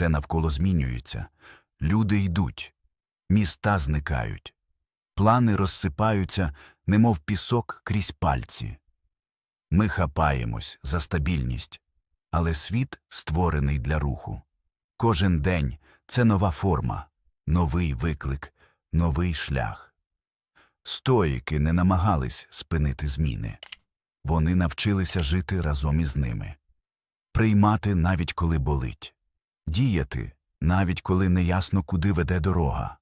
Все навколо змінюється. Люди йдуть, міста зникають, плани розсипаються, немов пісок крізь пальці. Ми хапаємось за стабільність, але світ створений для руху. Кожен день це нова форма, новий виклик, новий шлях. Стоїки не намагались спинити зміни. Вони навчилися жити разом із ними, приймати навіть коли болить, діяти навіть коли неясно, куди веде дорога.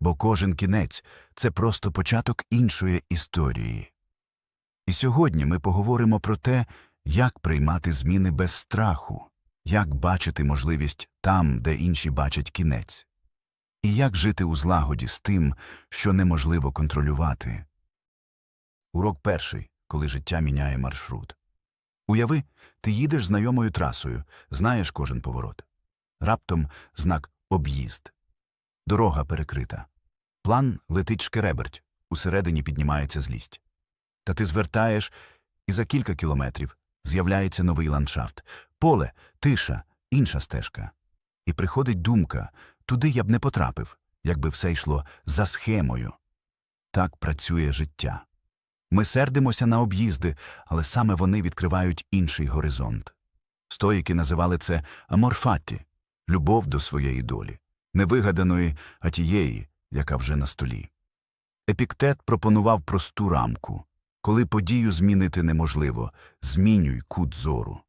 Бо кожен кінець це просто початок іншої історії. І сьогодні ми поговоримо про те, як приймати зміни без страху, як бачити можливість там, де інші бачать кінець, і як жити у злагоді з тим, що неможливо контролювати. Урок перший, коли життя міняє маршрут. Уяви, ти їдеш знайомою трасою, знаєш кожен поворот. Раптом знак об'їзд. Дорога перекрита. План летить шкереберть, усередині піднімається злість. Та ти звертаєш, і за кілька кілометрів з'являється новий ландшафт. Поле, тиша, інша стежка. І приходить думка, туди я б не потрапив, якби все йшло за схемою. Так працює життя. Ми сердимося на об'їзди, але саме вони відкривають інший горизонт. Стоїки називали це аморфатті – любов до своєї долі, не вигаданої, а тієї, яка вже на столі. Епіктет пропонував просту рамку. Коли подію змінити неможливо, змінюй кут зору.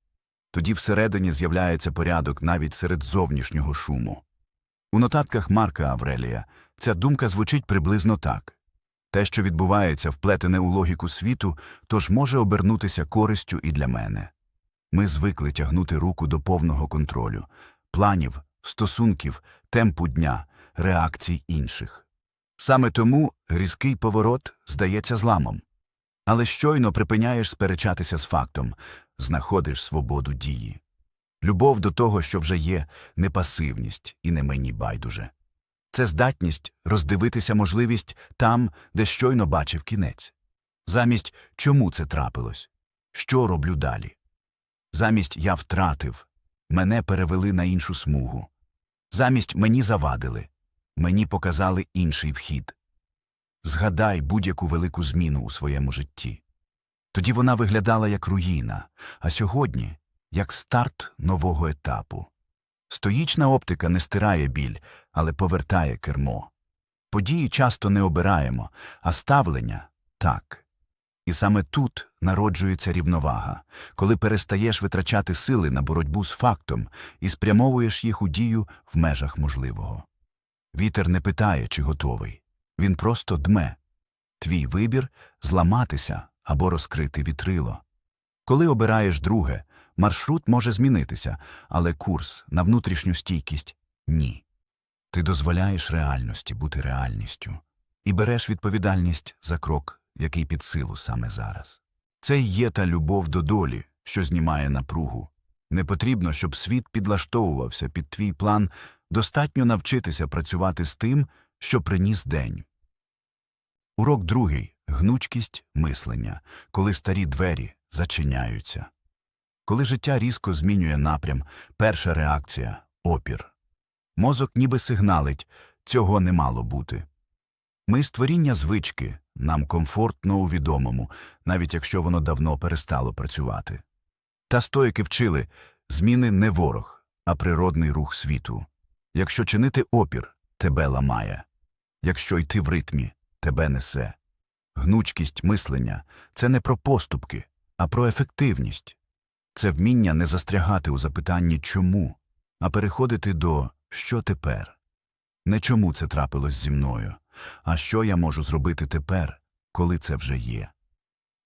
Тоді всередині з'являється порядок навіть серед зовнішнього шуму. У нотатках Марка Аврелія ця думка звучить приблизно так. Те, що відбувається, вплетене у логіку світу, тож може обернутися користю і для мене. Ми звикли тягнути руку до повного контролю, планів, стосунків, темпу дня, реакцій інших. Саме тому різкий поворот здається зламом. Але щойно припиняєш сперечатися з фактом, знаходиш свободу дії. Любов до того, що вже є, не пасивність і не мені байдуже. Це здатність роздивитися можливість там, де щойно бачив кінець. Замість чому це трапилось? Що роблю далі? Замість я втратив, мене перевели на іншу смугу. Замість мені завадили, мені показали інший вхід. Згадай будь-яку велику зміну у своєму житті. Тоді вона виглядала як руїна, а сьогодні як старт нового етапу. Стоїчна оптика не стирає біль, але повертає кермо. Події часто не обираємо, а ставлення так. І саме тут народжується рівновага, коли перестаєш витрачати сили на боротьбу з фактом і спрямовуєш їх у дію в межах можливого. Вітер не питає, чи готовий. Він просто дме. Твій вибір зламатися або розкрити вітрило. Коли обираєш друге, маршрут може змінитися, але курс на внутрішню стійкість ні. Ти дозволяєш реальності бути реальністю і береш відповідальність за крок, який під силу саме зараз. Це й є та любов до долі, що знімає напругу. Не потрібно, щоб світ підлаштовувався під твій план, достатньо навчитися працювати з тим, що приніс день. Урок другий гнучкість мислення, коли старі двері зачиняються. Коли життя різко змінює напрям, перша реакція опір. Мозок ніби сигналить цього не мало бути. Ми створіння звички, нам комфортно у відомому, навіть якщо воно давно перестало працювати. Та стоїки вчили зміни не ворог, а природний рух світу. Якщо чинити опір, тебе ламає. Якщо йти в ритмі, тебе несе. Гнучкість мислення це не про поступки, а про ефективність. Це вміння не застрягати у запитанні чому, а переходити до що тепер. Не чому це трапилось зі мною, а що я можу зробити тепер, коли це вже є.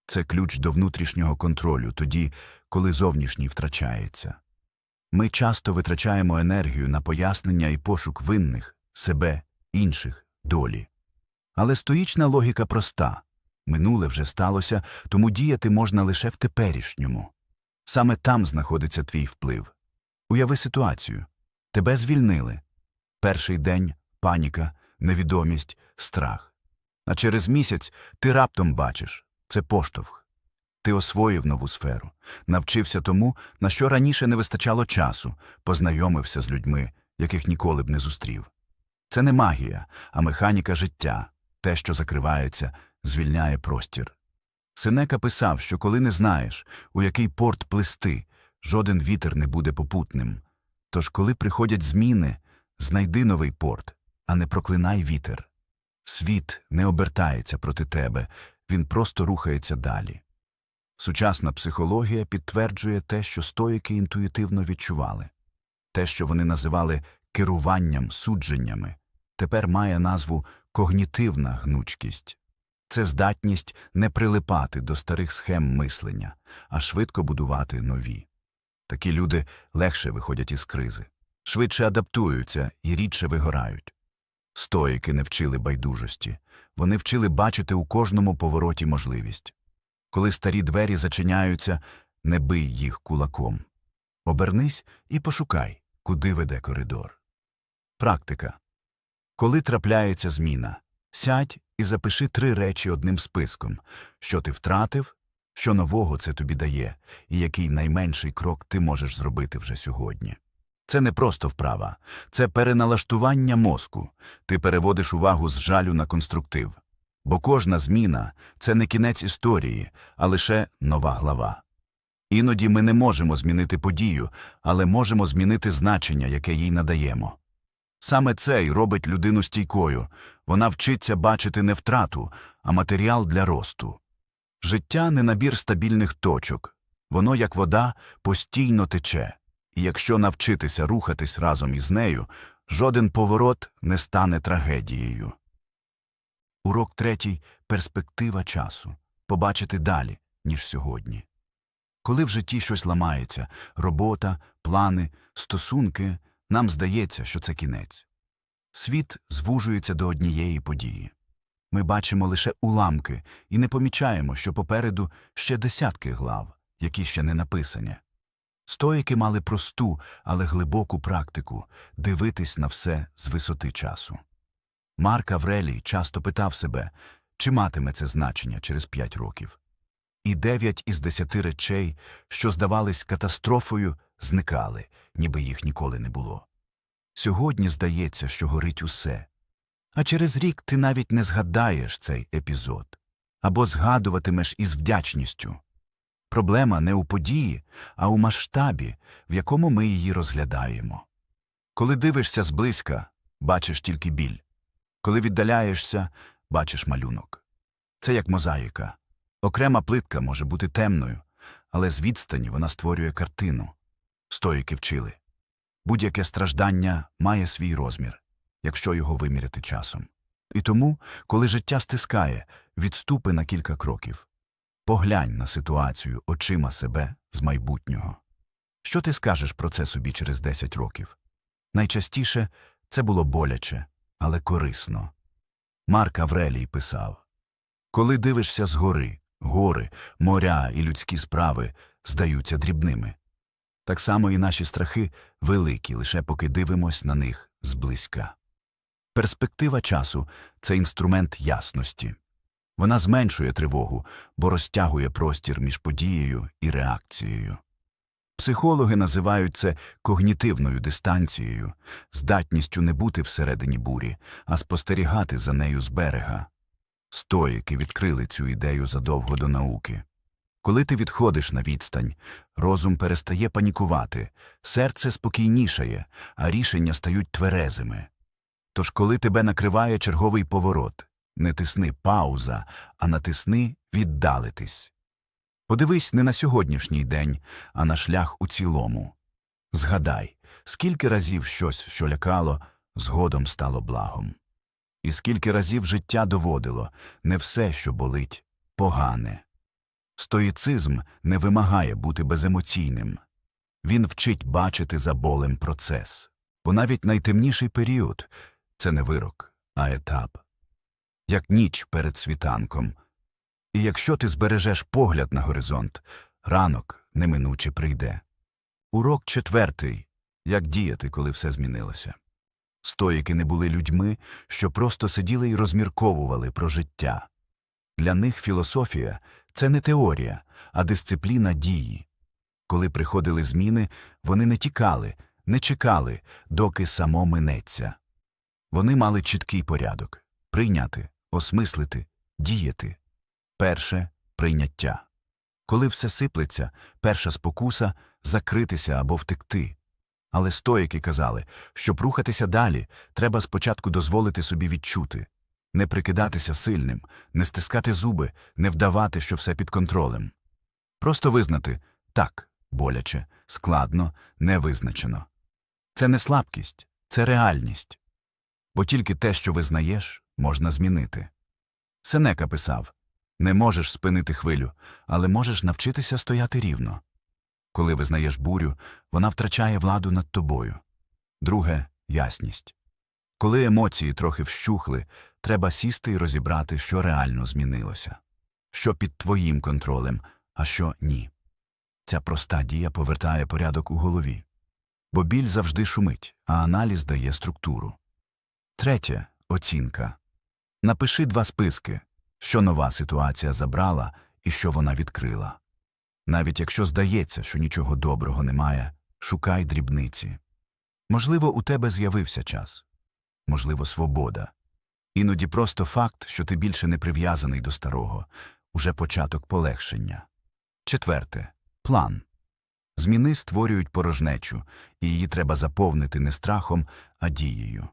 Це ключ до внутрішнього контролю тоді, коли зовнішній втрачається. Ми часто витрачаємо енергію на пояснення і пошук винних, себе, інших, долі. Але стоїчна логіка проста минуле вже сталося, тому діяти можна лише в теперішньому. Саме там знаходиться твій вплив. Уяви ситуацію тебе звільнили. Перший день паніка, невідомість, страх. А через місяць ти раптом бачиш це поштовх. Ти освоїв нову сферу, навчився тому, на що раніше не вистачало часу, познайомився з людьми, яких ніколи б не зустрів. Це не магія, а механіка життя. Те, що закривається, звільняє простір. Сенека писав, що коли не знаєш, у який порт плисти, жоден вітер не буде попутним. Тож, коли приходять зміни, знайди новий порт, а не проклинай вітер. Світ не обертається проти тебе, він просто рухається далі. Сучасна психологія підтверджує те, що стоїки інтуїтивно відчували. Те, що вони називали керуванням, судженнями, тепер має назву когнітивна гнучкість. Це здатність не прилипати до старих схем мислення, а швидко будувати нові. Такі люди легше виходять із кризи, швидше адаптуються і рідше вигорають. Стоїки не вчили байдужості, вони вчили бачити у кожному повороті можливість. Коли старі двері зачиняються, не бий їх кулаком. Обернись і пошукай, куди веде коридор. Практика. Коли трапляється зміна, сядь і запиши три речі одним списком, що ти втратив, що нового це тобі дає, і який найменший крок ти можеш зробити вже сьогодні. Це не просто вправа, це переналаштування мозку. Ти переводиш увагу з жалю на конструктив. Бо кожна зміна це не кінець історії, а лише нова глава. Іноді ми не можемо змінити подію, але можемо змінити значення, яке їй надаємо. Саме це й робить людину стійкою вона вчиться бачити не втрату, а матеріал для росту. Життя не набір стабільних точок, воно, як вода, постійно тече, і якщо навчитися рухатись разом із нею, жоден поворот не стане трагедією. Урок третій перспектива часу побачити далі, ніж сьогодні. Коли в житті щось ламається робота, плани, стосунки, нам здається, що це кінець. Світ звужується до однієї події. Ми бачимо лише уламки і не помічаємо, що попереду ще десятки глав, які ще не написані. Стоїки мали просту, але глибоку практику дивитись на все з висоти часу. Марк Аврелій часто питав себе, чи матиме це значення через п'ять років. І дев'ять із десяти речей, що здавались катастрофою, зникали, ніби їх ніколи не було. Сьогодні здається, що горить усе. А через рік ти навіть не згадаєш цей епізод або згадуватимеш із вдячністю. Проблема не у події, а у масштабі, в якому ми її розглядаємо. Коли дивишся зблизька, бачиш тільки біль. Коли віддаляєшся, бачиш малюнок. Це як мозаїка. Окрема плитка може бути темною, але з відстані вона створює картину. Стоїки вчили. Будь-яке страждання має свій розмір, якщо його виміряти часом. І тому, коли життя стискає, відступи на кілька кроків. Поглянь на ситуацію очима себе з майбутнього. Що ти скажеш про це собі через 10 років? Найчастіше це було боляче, але корисно. Марк Аврелій писав Коли дивишся згори, гори, моря і людські справи здаються дрібними. Так само і наші страхи великі, лише поки дивимось на них зблизька. Перспектива часу це інструмент ясності. Вона зменшує тривогу, бо розтягує простір між подією і реакцією. Психологи називають це когнітивною дистанцією, здатністю не бути всередині бурі, а спостерігати за нею з берега. Стоїки відкрили цю ідею задовго до науки. Коли ти відходиш на відстань, розум перестає панікувати, серце спокійнішає, а рішення стають тверезими. Тож, коли тебе накриває черговий поворот, не тисни пауза, а натисни віддалитись. Подивись не на сьогоднішній день, а на шлях у цілому. Згадай, скільки разів щось, що лякало, згодом стало благом. І скільки разів життя доводило не все, що болить, погане. Стоїцизм не вимагає бути беземоційним. Він вчить бачити за болем процес. Бо навіть найтемніший період це не вирок, а етап. Як ніч перед світанком. І якщо ти збережеш погляд на горизонт, ранок неминуче прийде. Урок четвертий як діяти, коли все змінилося. Стоїки не були людьми, що просто сиділи і розмірковували про життя. Для них філософія це не теорія, а дисципліна дії. Коли приходили зміни, вони не тікали, не чекали, доки само минеться. Вони мали чіткий порядок прийняти, осмислити, діяти. Перше прийняття. Коли все сиплеться, перша спокуса закритися або втекти. Але стоїки казали, щоб рухатися далі, треба спочатку дозволити собі відчути, не прикидатися сильним, не стискати зуби, не вдавати, що все під контролем. Просто визнати так, боляче, складно, невизначено. Це не слабкість, це реальність. Бо тільки те, що визнаєш, можна змінити. Сенека писав не можеш спинити хвилю, але можеш навчитися стояти рівно. Коли визнаєш бурю, вона втрачає владу над тобою. Друге ясність. Коли емоції трохи вщухли, треба сісти і розібрати, що реально змінилося, що під твоїм контролем, а що ні. Ця проста дія повертає порядок у голові. Бо біль завжди шумить, а аналіз дає структуру. Третє оцінка. Напиши два списки, що нова ситуація забрала і що вона відкрила. Навіть якщо здається, що нічого доброго немає, шукай дрібниці. Можливо, у тебе з'явився час, можливо, свобода. Іноді просто факт, що ти більше не прив'язаний до старого, уже початок полегшення. Четверте план. Зміни створюють порожнечу, і її треба заповнити не страхом, а дією.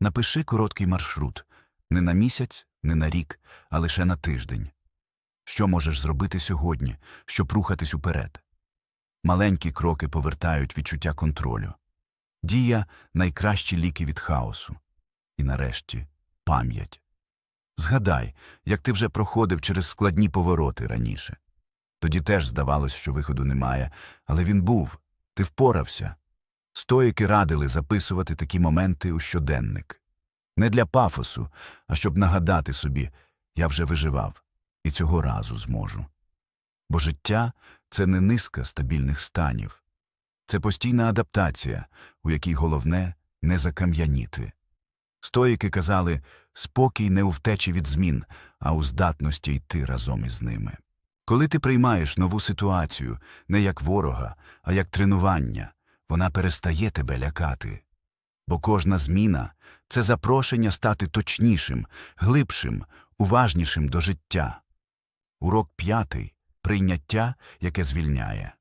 Напиши короткий маршрут не на місяць, не на рік, а лише на тиждень. Що можеш зробити сьогодні, щоб рухатись уперед? Маленькі кроки повертають відчуття контролю. Дія найкращі ліки від хаосу. І нарешті пам'ять. Згадай, як ти вже проходив через складні повороти раніше. Тоді теж здавалось, що виходу немає, але він був, ти впорався. Стоїки радили записувати такі моменти у щоденник. Не для пафосу, а щоб нагадати собі я вже виживав і цього разу зможу. Бо життя це не низка стабільних станів, це постійна адаптація, у якій головне не закам'яніти. Стоїки казали спокій не у втечі від змін, а у здатності йти разом із ними. Коли ти приймаєш нову ситуацію не як ворога, а як тренування, вона перестає тебе лякати. Бо кожна зміна це запрошення стати точнішим, глибшим, уважнішим до життя. Урок п'ятий прийняття, яке звільняє.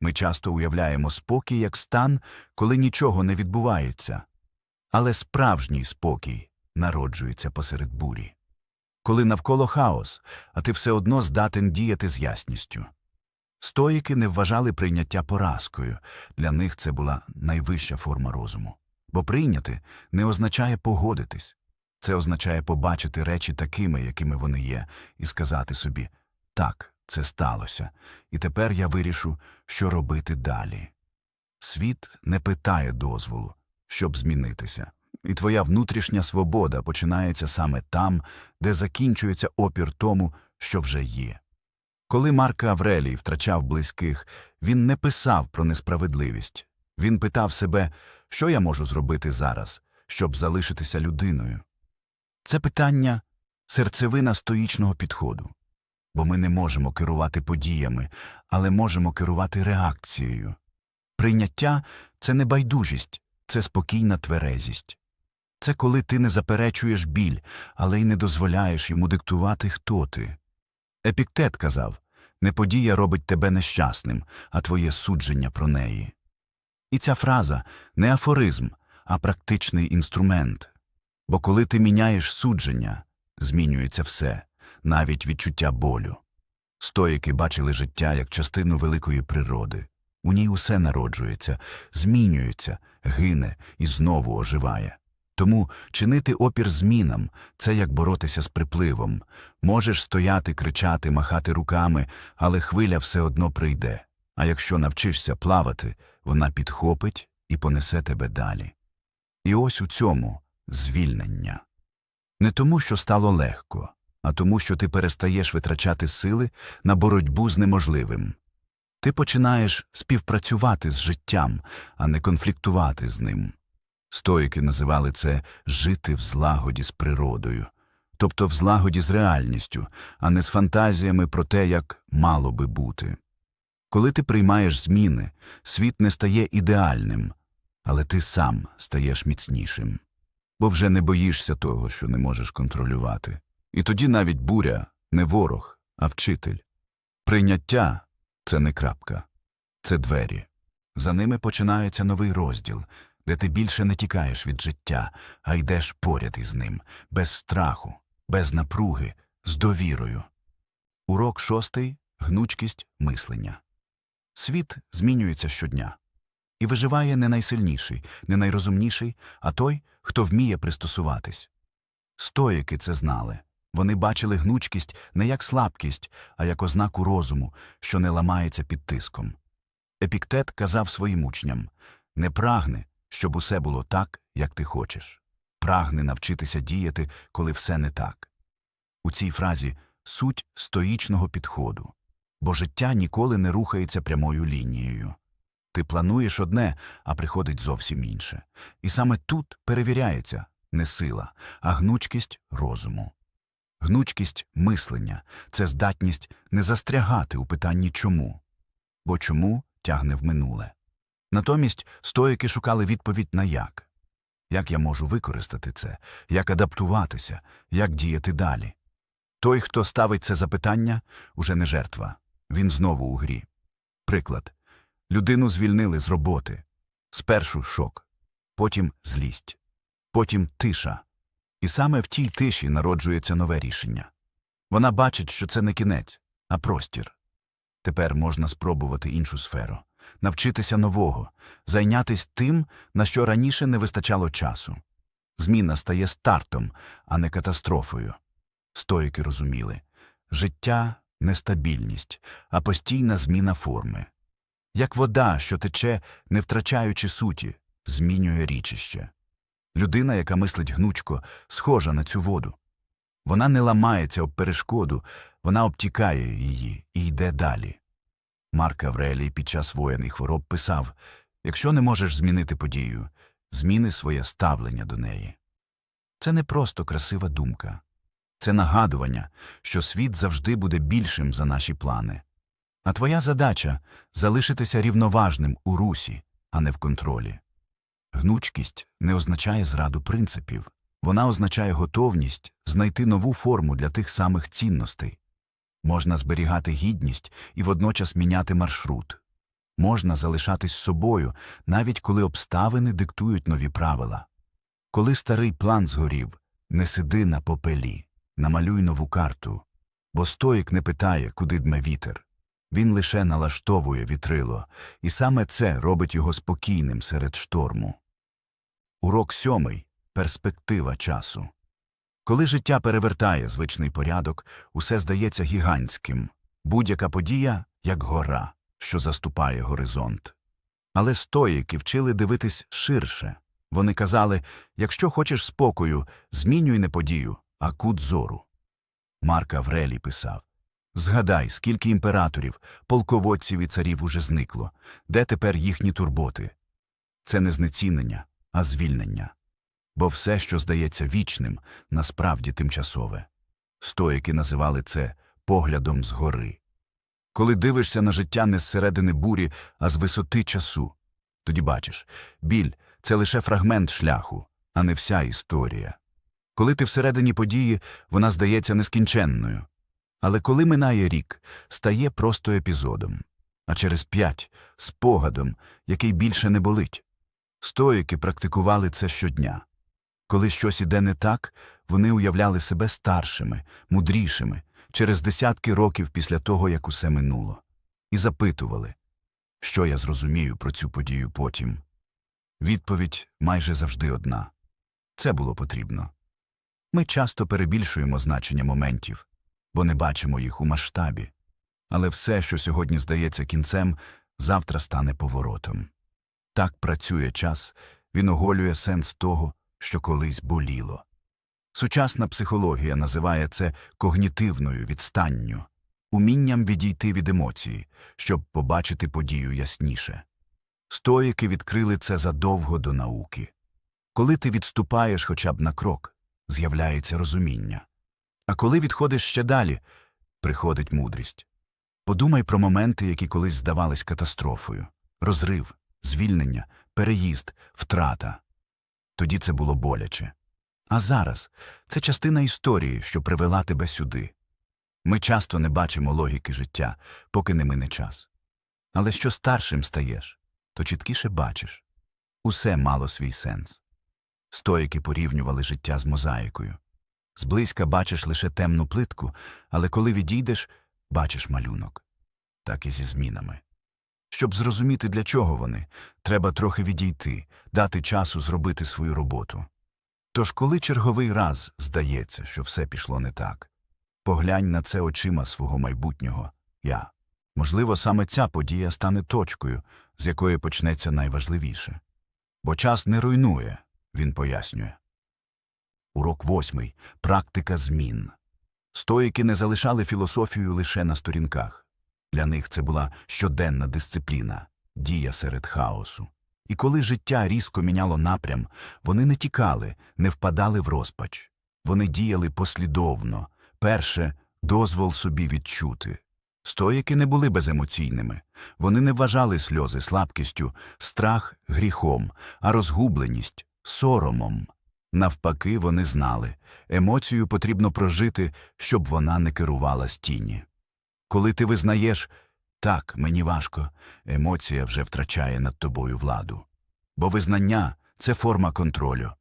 Ми часто уявляємо спокій як стан, коли нічого не відбувається. Але справжній спокій народжується посеред бурі. Коли навколо хаос, а ти все одно здатен діяти з ясністю. Стоїки не вважали прийняття поразкою, для них це була найвища форма розуму. Бо прийняти не означає погодитись, це означає побачити речі такими, якими вони є, і сказати собі так, це сталося, і тепер я вирішу, що робити далі. Світ не питає дозволу, щоб змінитися, і твоя внутрішня свобода починається саме там, де закінчується опір тому, що вже є. Коли Марк Аврелій втрачав близьких, він не писав про несправедливість. Він питав себе, що я можу зробити зараз, щоб залишитися людиною. Це питання серцевина стоїчного підходу. Бо ми не можемо керувати подіями, але можемо керувати реакцією. Прийняття це не байдужість, це спокійна тверезість. Це коли ти не заперечуєш біль, але й не дозволяєш йому диктувати, хто ти. Епіктет казав не подія робить тебе нещасним, а твоє судження про неї. І ця фраза не афоризм, а практичний інструмент. Бо коли ти міняєш судження, змінюється все, навіть відчуття болю. Стоїки бачили життя як частину великої природи. У ній усе народжується, змінюється, гине і знову оживає. Тому чинити опір змінам це як боротися з припливом. Можеш стояти, кричати, махати руками, але хвиля все одно прийде. А якщо навчишся плавати, вона підхопить і понесе тебе далі. І ось у цьому звільнення. Не тому, що стало легко, а тому, що ти перестаєш витрачати сили на боротьбу з неможливим. Ти починаєш співпрацювати з життям, а не конфліктувати з ним. Стоїки називали це жити в злагоді з природою, тобто в злагоді з реальністю, а не з фантазіями про те, як мало би бути. Коли ти приймаєш зміни, світ не стає ідеальним, але ти сам стаєш міцнішим, бо вже не боїшся того, що не можеш контролювати. І тоді навіть буря не ворог, а вчитель. Прийняття це не крапка, це двері. За ними починається новий розділ, де ти більше не тікаєш від життя, а йдеш поряд із ним, без страху, без напруги, з довірою. Урок шостий гнучкість мислення. Світ змінюється щодня. І виживає не найсильніший, не найрозумніший, а той, хто вміє пристосуватись. Стоїки це знали. Вони бачили гнучкість не як слабкість, а як ознаку розуму, що не ламається під тиском. Епіктет казав своїм учням не прагни, щоб усе було так, як ти хочеш. Прагни навчитися діяти, коли все не так. У цій фразі суть стоїчного підходу, бо життя ніколи не рухається прямою лінією. Ти плануєш одне, а приходить зовсім інше. І саме тут перевіряється не сила, а гнучкість розуму. Гнучкість мислення це здатність не застрягати у питанні чому, бо чому тягне в минуле. Натомість стоїки шукали відповідь на як. Як я можу використати це, як адаптуватися, як діяти далі. Той, хто ставить це запитання, уже не жертва, він знову у грі. Приклад. Людину звільнили з роботи. Спершу шок, потім злість, потім тиша. І саме в тій тиші народжується нове рішення. Вона бачить, що це не кінець, а простір. Тепер можна спробувати іншу сферу, навчитися нового, зайнятися тим, на що раніше не вистачало часу. Зміна стає стартом, а не катастрофою. Стоїки розуміли життя нестабільність, а постійна зміна форми. Як вода, що тече, не втрачаючи суті, змінює річище. Людина, яка мислить гнучко, схожа на цю воду. Вона не ламається об перешкоду, вона обтікає її і йде далі. Марк Аврелій під час воєн і хвороб писав якщо не можеш змінити подію, зміни своє ставлення до неї. Це не просто красива думка, це нагадування, що світ завжди буде більшим за наші плани. А твоя задача залишитися рівноважним у русі, а не в контролі. Гнучкість не означає зраду принципів, вона означає готовність знайти нову форму для тих самих цінностей. Можна зберігати гідність і водночас міняти маршрут. Можна залишатись собою, навіть коли обставини диктують нові правила. Коли старий план згорів, не сиди на попелі, намалюй нову карту, бо стоїк не питає, куди дме вітер. Він лише налаштовує вітрило, і саме це робить його спокійним серед шторму. Урок сьомий перспектива часу. Коли життя перевертає звичний порядок, усе здається гігантським, будь-яка подія як гора, що заступає горизонт. Але стоїки вчили дивитись ширше. Вони казали якщо хочеш спокою, змінюй не подію, а кут зору. Марк Аврелій писав Згадай, скільки імператорів, полководців і царів уже зникло, де тепер їхні турботи. Це не знецінення, а звільнення. Бо все, що здається вічним, насправді тимчасове. Стоїки називали це поглядом згори. Коли дивишся на життя не зсередини бурі, а з висоти часу, тоді бачиш біль це лише фрагмент шляху, а не вся історія. Коли ти всередині події, вона здається нескінченною. Але коли минає рік, стає просто епізодом, а через п'ять спогадом, який більше не болить. Стоїки практикували це щодня. Коли щось іде не так, вони уявляли себе старшими, мудрішими, через десятки років після того, як усе минуло, і запитували, що я зрозумію про цю подію потім. Відповідь майже завжди одна це було потрібно. Ми часто перебільшуємо значення моментів, бо не бачимо їх у масштабі. Але все, що сьогодні здається кінцем, завтра стане поворотом. Так працює час, він оголює сенс того, що колись боліло. Сучасна психологія називає це когнітивною відстанню, умінням відійти від емоцій, щоб побачити подію ясніше. Стоїки відкрили це задовго до науки. Коли ти відступаєш хоча б на крок, з'являється розуміння. А коли відходиш ще далі, приходить мудрість. Подумай про моменти, які колись здавались катастрофою розрив, звільнення, переїзд, втрата. Тоді це було боляче. А зараз це частина історії, що привела тебе сюди. Ми часто не бачимо логіки життя, поки не мине час. Але що старшим стаєш, то чіткіше бачиш. Усе мало свій сенс. Стоїки порівнювали життя з мозаїкою. Зблизька бачиш лише темну плитку, але коли відійдеш, бачиш малюнок. Так і зі змінами. Щоб зрозуміти, для чого вони, треба трохи відійти, дати часу зробити свою роботу. Тож, коли черговий раз здається, що все пішло не так, поглянь на це очима свого майбутнього я. Можливо, саме ця подія стане точкою, з якої почнеться найважливіше. Бо час не руйнує, він пояснює. Урок восьмий. Практика змін. Стоїки не залишали філософію лише на сторінках. Для них це була щоденна дисципліна, дія серед хаосу. І коли життя різко міняло напрям, вони не тікали, не впадали в розпач. Вони діяли послідовно. Перше дозвол собі відчути. Стоїки не були беземоційними. Вони не вважали сльози слабкістю, страх гріхом, а розгубленість соромом. Навпаки, вони знали емоцію потрібно прожити, щоб вона не керувала з тіні. Коли ти визнаєш так, мені важко, емоція вже втрачає над тобою владу. Бо визнання це форма контролю.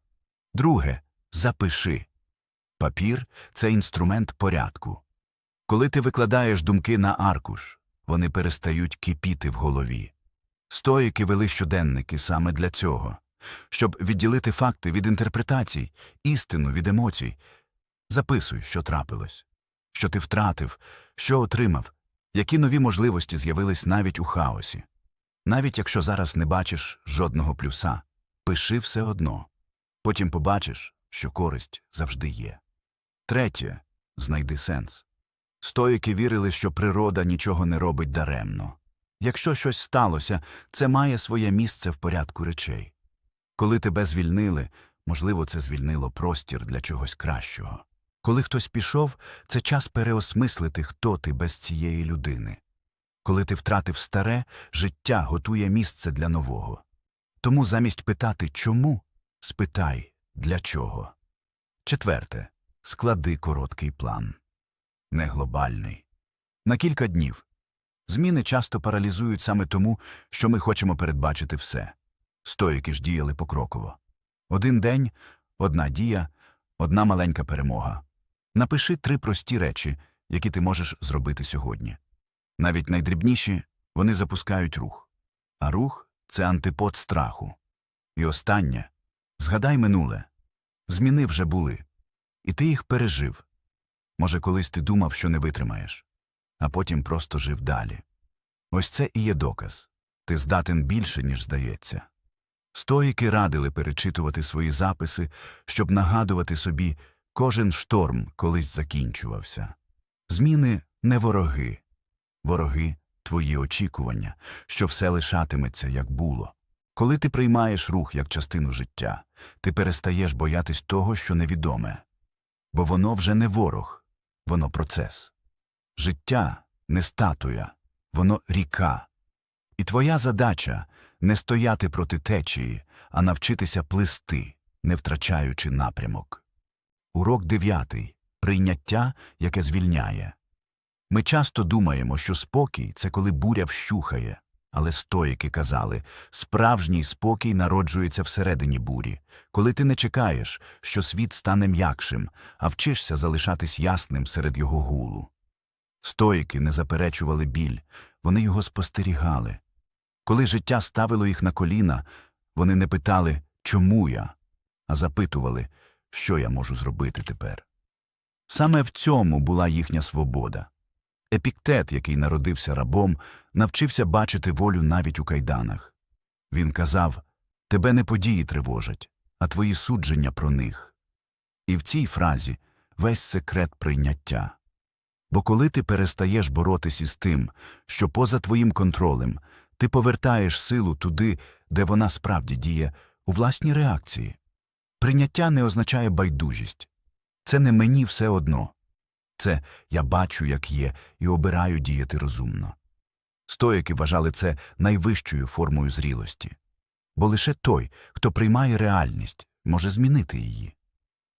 Друге запиши. Папір це інструмент порядку. Коли ти викладаєш думки на аркуш, вони перестають кипіти в голові. Стоїки вели щоденники саме для цього, щоб відділити факти від інтерпретацій, істину від емоцій. Записуй, що трапилось, що ти втратив, що отримав, які нові можливості з'явились навіть у хаосі. Навіть якщо зараз не бачиш жодного плюса, пиши все одно. Потім побачиш, що користь завжди є. Третє знайди сенс. Стоїки вірили, що природа нічого не робить даремно. Якщо щось сталося, це має своє місце в порядку речей. Коли тебе звільнили, можливо, це звільнило простір для чогось кращого. Коли хтось пішов, це час переосмислити, хто ти без цієї людини. Коли ти втратив старе, життя готує місце для нового. Тому замість питати чому, спитай для чого. Четверте. Склади короткий план. Не глобальний. На кілька днів. Зміни часто паралізують саме тому, що ми хочемо передбачити все. Стоїки ж діяли покроково. Один день, одна дія, одна маленька перемога. Напиши три прості речі, які ти можеш зробити сьогодні. Навіть найдрібніші вони запускають рух. А рух це антипод страху. І останнє згадай минуле. Зміни вже були. І ти їх пережив. Може, колись ти думав, що не витримаєш, а потім просто жив далі. Ось це і є доказ. Ти здатен більше, ніж здається. Стоїки радили перечитувати свої записи, щоб нагадувати собі, кожен шторм колись закінчувався. Зміни не вороги, вороги твої очікування, що все лишатиметься, як було. Коли ти приймаєш рух як частину життя, ти перестаєш боятись того, що невідоме. Бо воно вже не ворог, воно процес. Життя не статуя, воно ріка. І твоя задача не стояти проти течії, а навчитися плисти, не втрачаючи напрямок. Урок дев'ятий прийняття, яке звільняє. Ми часто думаємо, що спокій це коли буря вщухає, але стоїки казали справжній спокій народжується всередині бурі, коли ти не чекаєш, що світ стане м'якшим, а вчишся залишатись ясним серед його гулу. Стоїки не заперечували біль, вони його спостерігали. Коли життя ставило їх на коліна, вони не питали, чому я, а запитували, що я можу зробити тепер. Саме в цьому була їхня свобода. Епіктет, який народився рабом, навчився бачити волю навіть у кайданах. Він казав Тебе не події тривожать, а твої судження про них. І в цій фразі весь секрет прийняття. Бо коли ти перестаєш боротись із тим, що поза твоїм контролем, ти повертаєш силу туди, де вона справді діє, у власній реакції. Прийняття не означає байдужість. Це не мені все одно. Це я бачу, як є, і обираю діяти розумно. Стоїки вважали це найвищою формою зрілості. Бо лише той, хто приймає реальність, може змінити її.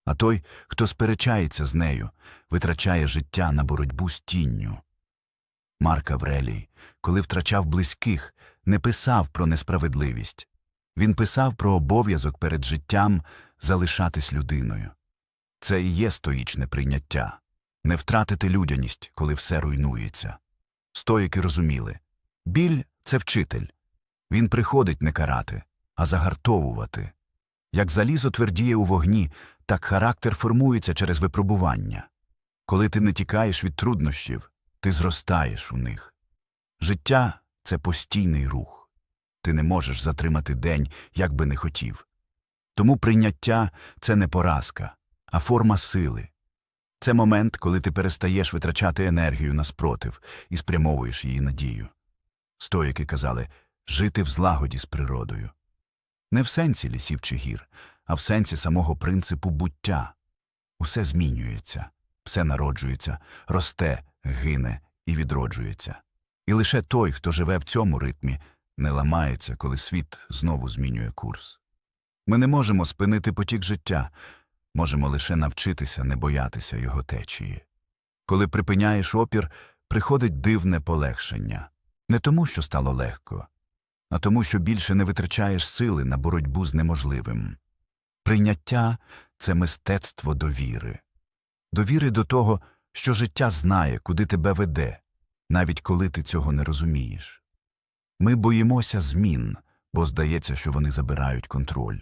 А той, хто сперечається з нею, витрачає життя на боротьбу з тінню. Марк Аврелій, коли втрачав близьких, не писав про несправедливість. Він писав про обов'язок перед життям залишатись людиною. Це і є стоїчне прийняття не втратити людяність, коли все руйнується. Стоїки розуміли біль це вчитель. Він приходить не карати, а загартовувати. Як залізо твердіє у вогні, так характер формується через випробування. Коли ти не тікаєш від труднощів, ти зростаєш у них. Життя це постійний рух. Ти не можеш затримати день, як би не хотів. Тому прийняття це не поразка, а форма сили. Це момент, коли ти перестаєш витрачати енергію на спротив і спрямовуєш її надію. Стоїки казали жити в злагоді з природою. Не в сенсі лісів чи гір, а в сенсі самого принципу буття. Усе змінюється, все народжується, росте, гине і відроджується. І лише той, хто живе в цьому ритмі, не ламається, коли світ знову змінює курс. Ми не можемо спинити потік життя, можемо лише навчитися не боятися його течії. Коли припиняєш опір, приходить дивне полегшення. Не тому, що стало легко, а тому, що більше не витрачаєш сили на боротьбу з неможливим. Прийняття це мистецтво довіри. Довіри до того, що життя знає, куди тебе веде, навіть коли ти цього не розумієш. Ми боїмося змін, бо здається, що вони забирають контроль.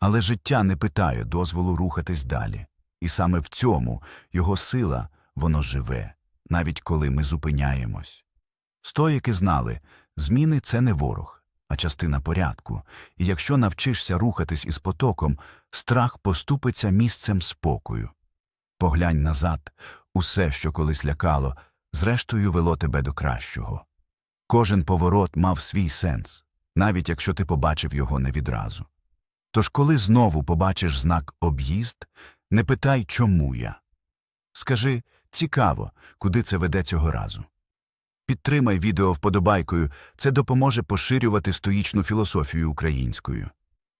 Але життя не питає дозволу рухатись далі, і саме в цьому його сила воно живе, навіть коли ми зупиняємось. Стоїки знали, зміни це не ворог, а частина порядку, і якщо навчишся рухатись із потоком, страх поступиться місцем спокою. Поглянь назад, усе, що колись лякало, зрештою вело тебе до кращого. Кожен поворот мав свій сенс, навіть якщо ти побачив його не відразу. Тож, коли знову побачиш знак об'їзд, не питай, чому я. Скажи цікаво, куди це веде цього разу. Підтримай відео вподобайкою, це допоможе поширювати стоїчну філософію українською.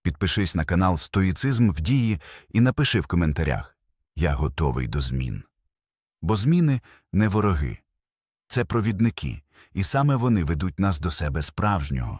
Підпишись на канал Стоїцизм в дії і напиши в коментарях Я готовий до змін. Бо зміни не вороги, це провідники, і саме вони ведуть нас до себе справжнього.